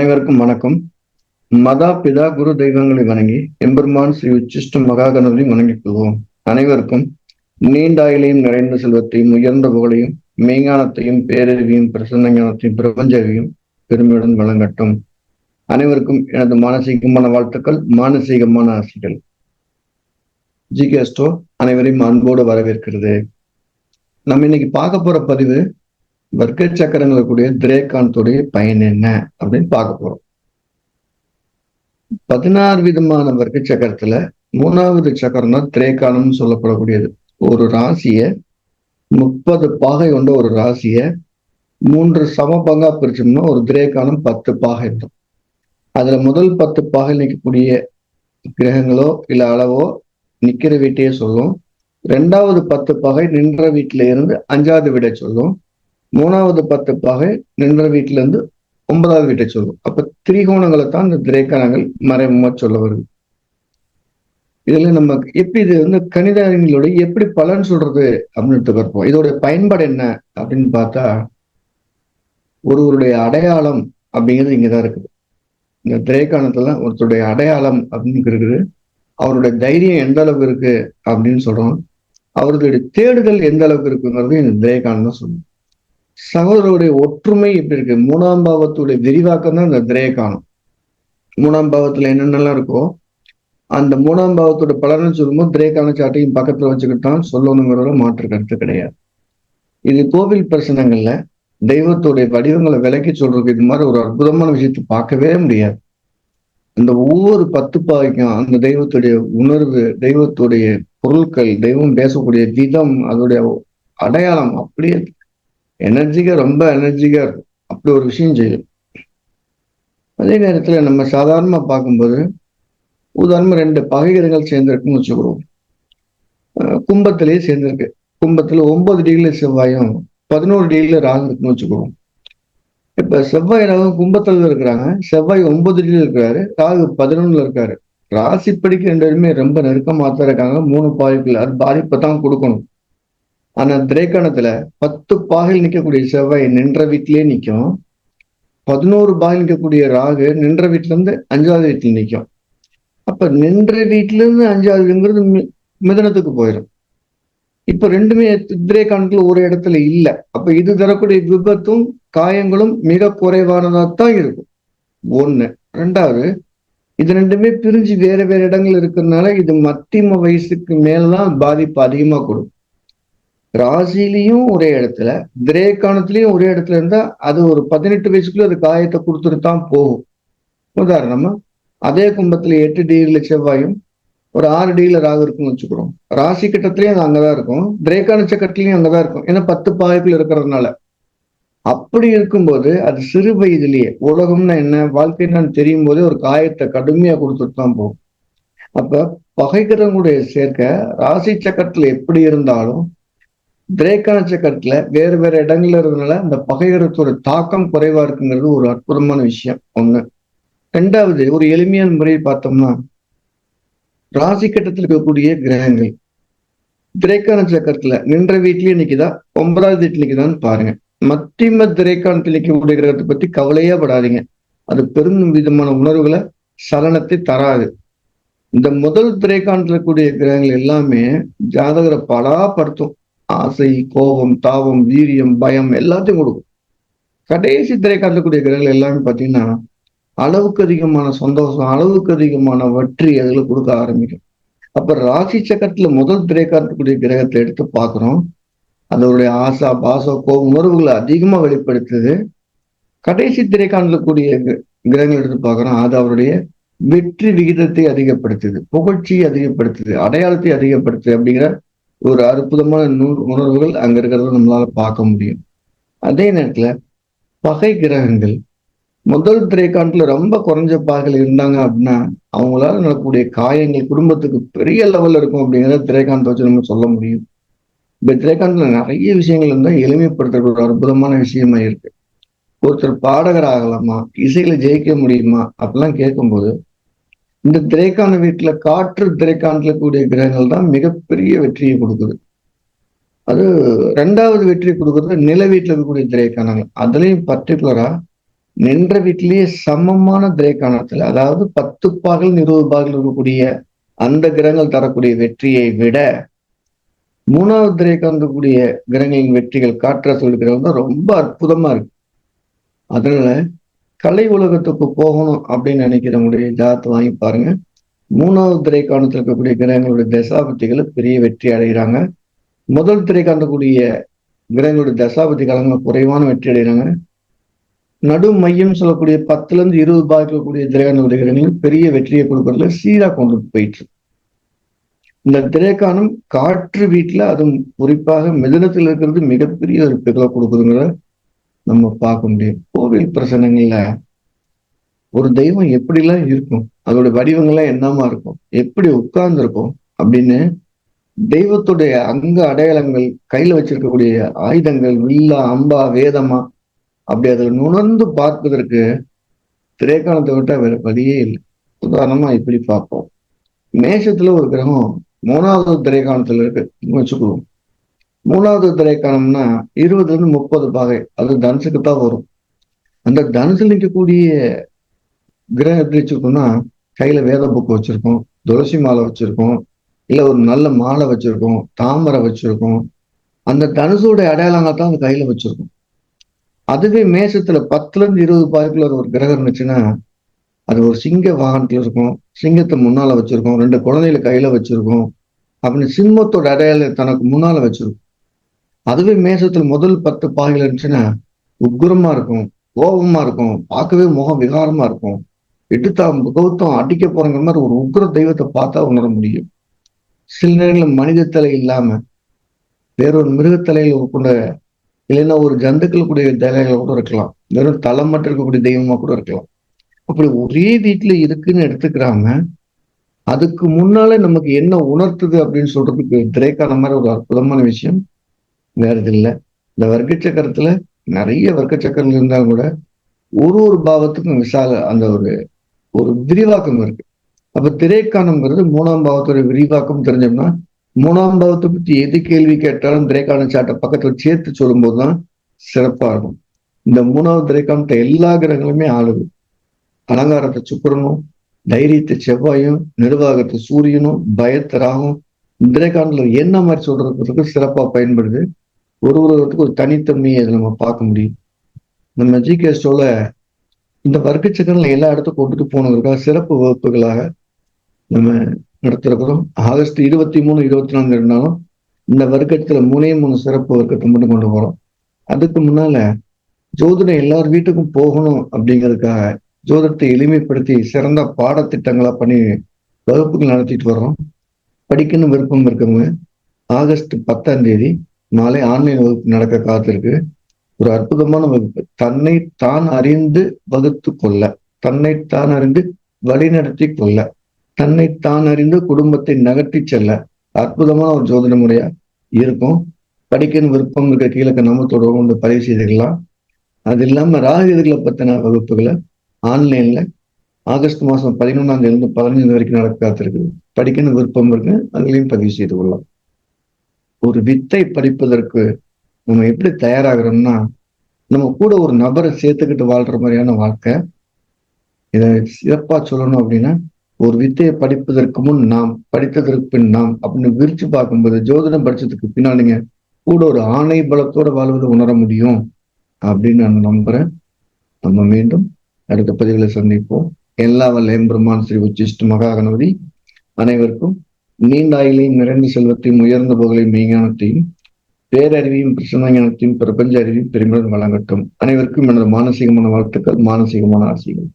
அனைவருக்கும் வணக்கம். மதா பிதா குரு தெய்வங்களை வணங்கி எம்பெருமான் ஸ்ரீ உச்சிஷ்ட மகாகணத்தையும் வணங்கிக் கொள்வோம். அனைவருக்கும் நீண்டாயிலையும் நிறைந்த செல்வத்தையும் உயர்ந்த புகழையும் மெய்ஞானத்தையும் பேரறிவையும் பிரசன்ன ஞானத்தையும் பிரபஞ்சறிவியும் பெருமையுடன் வழங்கட்டும். அனைவருக்கும் எனது மானசீகமான வாழ்த்துக்கள் மானசீகமான ஆசைகள். ஜி கேஸ்டோ அனைவரையும் அன்போடு வரவேற்கிறது. நம்ம இன்னைக்கு பார்க்க போற பதிவு வர்க்க சக்கரங்களை கூடிய திரேகாந்தோடைய பயன் என்ன அப்படின்னு பார்க்க போறோம். பதினாறு விதமான வர்க்க சக்கரத்துல மூணாவது சக்கரம் தான் திரேகானம்னு சொல்லப்படக்கூடியது. ஒரு ராசிய முப்பது பாகை கொண்ட ஒரு ராசிய மூன்று சம பங்கா பிரிச்சோம்னா ஒரு திரேகானம் பத்து பாகை இருக்கும் அதுல முதல் பத்து பாகை நிற்கக்கூடிய கிரகங்களோ இல்ல அளவோ நிக்கிற வீட்டையே சொல்லும். ரெண்டாவது பத்து பகை நின்ற வீட்டில இருந்து அஞ்சாவது வீடை சொல்லும். மூணாவது பத்து பகை நின்ற வீட்டுல இருந்து ஒன்பதாவது வீட்டை சொல்லும். அப்ப திரிகோணங்களை தான் இந்த திரைக்கணங்கள் மறைமுகமாக சொல்ல வருது. இதுல நம்ம எப்படி இது வந்து கணித அறிஞர்களோட எப்படி பலன் சொல்றது அப்படின்னு பார்ப்போம். இதோட பயன்பாடு என்ன அப்படின்னு பார்த்தா ஒருவருடைய அடையாளம் அப்படிங்கிறது இங்கதான் இருக்குது. இந்த திரைக்காணத்துல ஒருத்தருடைய அடையாளம் அப்படின்னு இருக்குது. அவருடைய தைரியம் எந்த அளவுக்கு இருக்கு அப்படின்னு சொல்றோம். அவர்களுடைய தேடுதல் எந்த அளவுக்கு இருக்குங்கிறது இந்த திரைக்கானம் தான் சொல்லணும் சகோதரருடைய ஒற்றுமை எப்படி இருக்கு? மூணாம் பாவத்துடைய விரிவாக்கம் தான் இந்த திரையகானம் மூணாம் பாவத்துல என்னென்னலாம் இருக்கோ அந்த மூணாம் பாவத்தோட பலனை சொல்லும்போது திரைக்கான சாட்டையும் பக்கத்துல வச்சுக்கிட்டு தான் சொல்லணுங்கிறத மாற்று கருத்து கிடையாது. இது கோவில் பிரசனங்கள்ல தெய்வத்துடைய வடிவங்களை விலக்கி சொல்றதுக்கு இது மாதிரி ஒரு அற்புதமான விஷயத்தை பார்க்கவே முடியாது. அந்த ஒவ்வொரு பத்து பாய்க்கும் அந்த தெய்வத்துடைய உணர்வு தெய்வத்துடைய பொருட்கள் தெய்வம் பேசக்கூடிய விதம் அதோடைய அடையாளம் அப்படியே எனர்ஜிக்காக ரொம்ப எனர்ஜிக்காக இருக்கும். அப்படி ஒரு விஷயம் செய்யும். அதே நேரத்துல நம்ம சாதாரணமா பார்க்கும்போது உதாரணமா ரெண்டு பகைகிரங்கள் சேர்ந்திருக்குன்னு வச்சுக்கிறோம். கும்பத்திலேயே சேர்ந்திருக்கு. கும்பத்துல ஒன்பது டிகிரில செவ்வாயும் பதினோரு டிகிரில ராகு இருக்குன்னு வச்சுக்கிறோம். இப்ப செவ்வாய் ராகு கும்பத்துல இருக்கிறாங்க. செவ்வாய் ஒன்பது டிகிரியில் இருக்கிறாரு. ராகு பதினொன்னுல இருக்காரு. ராசிப்படிக்கு ரெண்டு பேருமே ரொம்ப நெருக்கமாக தான் இருக்காங்க. மூணு பாதிப்புல அது பாதிப்பை தான் கொடுக்கணும். ஆனா திரைக்கணத்துல பத்து பாகையில் நிற்கக்கூடிய செவ்வாய் நின்ற வீட்டிலேயே நிற்கும். பதினோரு பாகையில் நிற்கக்கூடிய ராகு நின்ற வீட்டுல இருந்து அஞ்சாவது வீட்டுல நிற்கும். அப்ப நின்ற வீட்டுல இருந்து அஞ்சாவதுங்கிறது மிதனத்துக்கு போயிடும் இப்ப ரெண்டுமே திரைக்கணத்துல ஒரு இடத்துல இல்ல. அப்ப இது தரக்கூடிய விபத்தும் காயங்களும் மிக குறைவானதா தான் இருக்கும். ஒண்ணு. ரெண்டாவது இது ரெண்டுமே பிரிஞ்சு வேற வேற இடங்கள் இருக்கிறதுனால இது மத்தியம வயசுக்கு மேலதான் பாதிப்பு அதிகமா கொடுக்கும். ராசிலையும் ஒரே இடத்துல திரேக்கானத்திலையும் ஒரே இடத்துல இருந்தா அது ஒரு பதினெட்டு வயசுக்குள்ள அது காயத்தை கொடுத்துட்டு தான் போகும். உதாரணமா அதே கும்பத்துல எட்டு டிகிரில செவ்வாயும் ஒரு ஆறு டிகிரில ராகு இருக்குன்னு வச்சுக்கிறோம். ராசி கட்டத்திலயும் அது அங்கதான் இருக்கும். திரேக்கான சக்கரத்திலையும் அங்கதான் இருக்கும். ஏன்னா பத்து பாய்ப்புல இருக்கிறதுனால. அப்படி இருக்கும்போது அது சிறு வயதிலேயே உலகம்னா என்ன வாழ்க்கைன்னு தெரியும் போதே ஒரு காயத்தை கடுமையா கொடுத்துட்டு தான் போகும். அப்ப பகைக்கிறவங்களுடைய சேர்க்க ராசி சக்கரத்துல எப்படி இருந்தாலும் திரேக்கான சக்கரத்துல வேறு வேறு இடங்கள்ல இருக்கிறதுனால அந்த பகைகரத்தோட தாக்கம் குறைவா இருக்குங்கிறது ஒரு அற்புதமான விஷயம் ஒண்ணு. ரெண்டாவது ஒரு எளிமையான முறையை பார்த்தோம்னா ராசி கட்டத்தில் இருக்கக்கூடிய கிரகங்கள். திரைக்கான சக்கரத்துல நின்ற வீட்லயே நிக்குதா ஒன்பதாவது வீட்டுல நிக்குதான்னு பாருங்க. மத்தியம திரைக்கானத்தில் நிற்கக்கூடிய கிரகத்தை பத்தி கவலையே படாதீங்க. அது பெரும் விதமான உணர்வுகளை சலனத்தை தராது. இந்த முதல் திரைக்கானத்தில் இருக்கக்கூடிய கிரகங்கள் எல்லாமே ஜாதகரை படாப்படுத்தும் ஆசை கோபம் தாபம் வீரியம் பயம் எல்லாத்தையும் கொடுக்கும். கடைசி திரைக்காட்டக்கூடிய கிரகங்கள் எல்லாமே பார்த்தீங்கன்னா அளவுக்கு அதிகமான சந்தோஷம் அளவுக்கு அதிகமான வற்றி அதில் கொடுக்க ஆரம்பிக்கும். அப்ப ராசி சக்கரத்துல முதல் திரைக்காட்டக்கூடிய கிரகத்தை எடுத்து பார்க்குறோம். அதனுடைய ஆசா பாச கோபம் உணர்வுகளை அதிகமாக வெளிப்படுத்துது. கடைசி திரைக்காண்டில் கூடிய கிரகங்கள் எடுத்து பார்க்குறோம். அது அவருடைய வெற்றி விகிதத்தை அதிகப்படுத்துது புகழ்ச்சியை அதிகப்படுத்துது அடையாளத்தை அதிகப்படுத்துது அப்படிங்கிற ஒரு அற்புதமான நூல் உணர்வுகள் அங்க இருக்கிறத நம்மளால பார்க்க முடியும். அதே நேரத்துல பகை கிரகங்கள் முதல் திரைக்காண்டுல ரொம்ப குறைஞ்ச பாகல் இருந்தாங்க அப்படின்னா அவங்களால நடக்கக்கூடிய காயங்கள் குடும்பத்துக்கு பெரிய லெவல்ல இருக்கும் அப்படிங்கிறத திரைக்காண்டை வச்சு நம்ம சொல்ல முடியும். இப்ப திரைக்காண்டுல நிறைய விஷயங்கள் இருந்தால் எளிமைப்படுத்துற ஒரு அற்புதமான விஷயமா இருக்கு. ஒருத்தர் பாடகர் ஆகலாமா இசையில ஜெயிக்க முடியுமா அப்படிலாம் கேட்கும்போது இந்த திரைக்கான வீட்டுல காற்று திரைக்காண்டில் கூடிய கிரகங்கள் தான் மிகப்பெரிய வெற்றியை கொடுக்குது. அது ரெண்டாவது வெற்றி கொடுக்குறது நில வீட்டில் இருக்கக்கூடிய திரைக்காணங்கள் அதுலேயும் பர்டிகுலரா நின்ற வீட்டிலேயே சமமான திரைக்காணத்தில் அதாவது பத்து பாகல் இருபது பாகல் இருக்கக்கூடிய அந்த கிரகங்கள் தரக்கூடிய வெற்றியை விட மூணாவது திரைக்கு இருக்கக்கூடிய கிரகங்களின் வெற்றிகள் காற்றாசல் கிரகம் தான் ரொம்ப அற்புதமா இருக்கு. அதனால கலை உலகத்துக்கு போகணும் அப்படின்னு நினைக்கிறவங்களுடைய ஜாதத்தை வாங்கி பாருங்க. மூணாவது திரைக்காணத்தில் இருக்கக்கூடிய கிரகங்களுடைய தசாபத்திகளை பெரிய வெற்றி அடைகிறாங்க. முதல் திரைக்காண்டக்கூடிய கிரகங்களுடைய தசாபதி காலங்கள் குறைவான வெற்றி அடைகிறாங்க. நடு மையம் சொல்லக்கூடிய பத்துல இருந்து இருபது பாதிக்கக்கூடிய திரைக்காண கிரகங்களும் பெரிய வெற்றியை கொடுக்கறதுல சீரா கொண்டு போயிட்டு இந்த திரைக்கானம் காற்று வீட்டுல அதுவும் குறிப்பாக மிதனத்தில் இருக்கிறது மிகப்பெரிய ஒரு பிகலை கொடுக்குதுங்கிற நம்ம பார்க்க முடியும். கோவில் பிரசனங்கள்ல ஒரு தெய்வம் எப்படிலாம் இருக்கும்? அதோட வடிவங்கள்லாம் என்னமா இருக்கும்? எப்படி உட்கார்ந்துருக்கும்? அப்படின்னு தெய்வத்துடைய அங்க அடையாளங்கள் கையில வச்சிருக்கக்கூடிய ஆயுதங்கள் வில்லா அம்பா வேதமா அப்படி அதில் நுணர்ந்து பார்ப்பதற்கு திரைக்காலத்தை விட்டா வேற வழியே இல்லை. உதாரணமா இப்படி பார்ப்போம். மேஷத்துல ஒரு கிரகம் மூணாவது திரைக்காலத்துல இருக்கு. வச்சுக்குவோம் மூணாவது திரைக்காலம்னா இருபதுல இருந்து முப்பது பாகை. அது தனுசுக்கு தான் வரும். அந்த தனுசில் நிற்கக்கூடிய கிரகம் எப்படி வச்சிருக்கோம்னா கையில வேத புக்கு வச்சிருக்கோம் துளசி மாலை வச்சிருக்கோம் இல்ல ஒரு நல்ல மாலை வச்சிருக்கோம் தாமரை வச்சிருக்கோம். அந்த தனுசோட அடையாளங்கள் தான் அந்த கையில வச்சிருக்கோம். அதுவே மேசத்துல பத்துல இருந்து இருபது பாய்க்குள்ள ஒரு கிரகம் இருந்துச்சுன்னா அது ஒரு சிங்க வாகனத்துல இருக்கும். சிங்கத்தை முன்னால வச்சிருக்கோம் ரெண்டு குழந்தைகளை கையில வச்சிருக்கோம். அப்படின்னு சிம்மத்தோட அடையாளம் தனக்கு முன்னால வச்சிருக்கும். அதுவே மேசத்தில் முதல் பத்து பாகையில் இருந்துச்சுன்னா உக்ரமா இருக்கும் கோபமா இருக்கும் பார்க்கவே முகம் விகாரமா இருக்கும். எடுத்தாம் கௌத்தம் அடிக்க போறங்கிற மாதிரி ஒரு உக்ர தெய்வத்தை பார்த்தா உணர முடியும். சில நேரங்களில் மனித தலை இல்லாம வேறொரு மிருகத்தலையில கொண்ட இல்லைன்னா ஒரு ஜந்துக்கள் கூடிய தலைகள் கூட இருக்கலாம். வெறும் தலை மட்டும் இருக்கக்கூடிய தெய்வமா கூட இருக்கலாம். அப்படி ஒரே வீட்டுல இருக்குன்னு எடுத்துக்கிறாம அதுக்கு முன்னாலே நமக்கு என்ன உணர்த்துது அப்படின்னு சொல்றதுக்கு திரைக்கான மாதிரி ஒரு அற்புதமான விஷயம். வேற இது இல்லை இந்த வர்க்க சக்கரத்துல நிறைய வர்க்க சக்கரங்கள் இருந்தாலும் கூட ஒரு ஒரு பாவத்துக்கும் விசால அந்த ஒரு ஒரு விரிவாக்கம் இருக்கு. அப்ப திரைக்கானம்ங்கிறது மூணாம் பாவத்தோட விரிவாக்கம் தெரிஞ்சோம்னா மூணாம் பாவத்தை பத்தி எது கேள்வி கேட்டாலும் திரைக்கான சாட்டை பக்கத்துல சேர்த்து சொல்லும் போதுதான் சிறப்பா இருக்கும். இந்த மூணாவது திரைக்கானத்தை எல்லா கிரகங்களுமே ஆளுது. அலங்காரத்தை சுக்கரனும் தைரியத்தை செவ்வாயும் நிர்வாகத்தை சூரியனும் பயத்தை ராகும் என்ன மாதிரி சொல்றதுக்கு சிறப்பா பயன்படுது. ஒரு ஒருவருக்கு ஒரு தனித்தன்மையை அதை நம்ம பார்க்க முடியும். நம்ம ஜிகே ஸ்டோல இந்த வர்க்க சக்கரங்களை எல்லா இடத்துக்கும் கொண்டுட்டு போனதற்காக சிறப்பு வகுப்புகளாக நம்ம நடத்திருக்கிறோம். ஆகஸ்ட் இருபத்தி மூணு இருபத்தி நான்கு இருந்தாலும் இந்த வர்க்கத்தில் மூணே மூணு சிறப்பு வர்க்கத்தை மட்டும் கொண்டு போகிறோம் அதுக்கு முன்னால ஜோதிடம் எல்லார் வீட்டுக்கும் போகணும் அப்படிங்கிறதுக்காக ஜோதிடத்தை எளிமைப்படுத்தி சிறந்த பாடத்திட்டங்களாக பண்ணி வகுப்புகள் நடத்திட்டு வர்றோம். படிக்கணும் விருப்பம் இருக்கவங்க ஆகஸ்ட் பத்தாம் தேதி நாளை ஆன்லைன் வகுப்பு நடக்க காத்திருக்கு. ஒரு அற்புதமான வகுப்பு. தன்னை தான் அறிந்து வகுத்து கொள்ள தன்னை தான் அறிந்து வழிநடத்தி கொள்ள தன்னை தான் அறிந்து குடும்பத்தை நகர்த்தி செல்ல அற்புதமான ஒரு ஜோதிட முறையா இருக்கும். படிக்கணும் விருப்பம் இருக்க கீழே நம்ம தொடர்பு கொண்டு பதிவு செய்துக்கலாம். அது இல்லாம ராகதிகளை பத்தின வகுப்புகளை ஆன்லைன்ல ஆகஸ்ட் மாசம் பதினொன்னாம் தேதி பதினஞ்சு வரைக்கும் நடக்க காத்திருக்கு. படிக்கணும் விருப்பம் இருக்கு அதுலயும் பதிவு செய்து கொள்ளலாம். ஒரு வித்தை படிப்பதற்கு நம்ம எப்படி தயாராகிறோம்னா நம்ம கூட ஒரு நபரை சேர்த்துக்கிட்டு வாழ்ற மாதிரியான வாழ்க்கை. இதை சிறப்பா சொல்லணும் அப்படின்னா ஒரு வித்தையை படிப்பதற்கு முன் நாம் படித்ததற்கு பின் நாம் அப்படின்னு விரிச்சு பார்க்கும்போது ஜோதிடம் படிச்சதுக்கு பின்னால் நீங்கள் கூட ஒரு ஆணை பலத்தோட வாழ்வதை உணர முடியும் அப்படின்னு நான் நம்புறேன். நம்ம மீண்டும் அடுத்த பதிவுகளை சந்திப்போம். எல்லா வல்ல எம்பெருமான் ஸ்ரீ உச்சிஷ்ட மகா கணபதி. அனைவருக்கும் நீண்ட ஆயிலையும் நிறைந்த செல்வத்தையும் உயர்ந்த புகழையும் மெய்ஞானத்தையும் பேரறிவையும் பிரசன்ன பிரபஞ்ச அறிவையும் பெருமிதம் வழங்கட்டும். அனைவருக்கும் எனது மானசீகமான வாழ்த்துக்கள் மானசீகமான ஆசைகள்.